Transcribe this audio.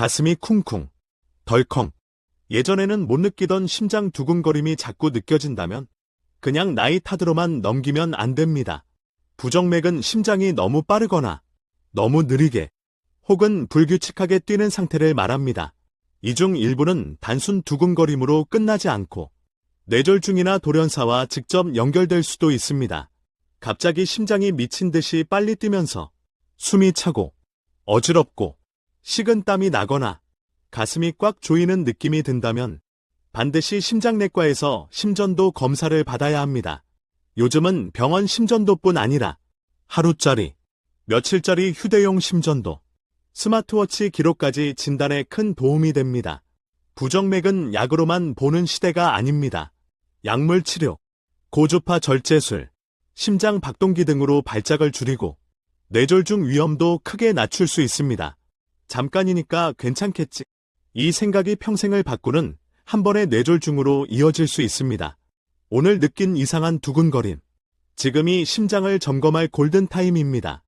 가슴이 쿵쿵, 덜컹. 예전에는 못 느끼던 심장 두근거림이 자꾸 느껴진다면 그냥 나이 탓으로만 넘기면 안 됩니다. 부정맥은 심장이 너무 빠르거나 너무 느리게 혹은 불규칙하게 뛰는 상태를 말합니다. 이 중 일부는 단순 두근거림으로 끝나지 않고 뇌졸중이나 돌연사와 직접 연결될 수도 있습니다. 갑자기 심장이 미친 듯이 빨리 뛰면서 숨이 차고 어지럽고 식은 땀이 나거나 가슴이 꽉 조이는 느낌이 든다면 반드시 심장내과에서 심전도 검사를 받아야 합니다. 요즘은 병원 심전도뿐 아니라 하루짜리, 며칠짜리 휴대용 심전도, 스마트워치 기록까지 진단에 큰 도움이 됩니다. 부정맥은 약으로만 보는 시대가 아닙니다. 약물 치료, 고주파 절제술, 심장 박동기 등으로 발작을 줄이고 뇌졸중 위험도 크게 낮출 수 있습니다. 잠깐이니까 괜찮겠지. 이 생각이 평생을 바꾸는 한 번의 뇌졸중으로 이어질 수 있습니다. 오늘 느낀 이상한 두근거림. 지금이 심장을 점검할 골든타임입니다.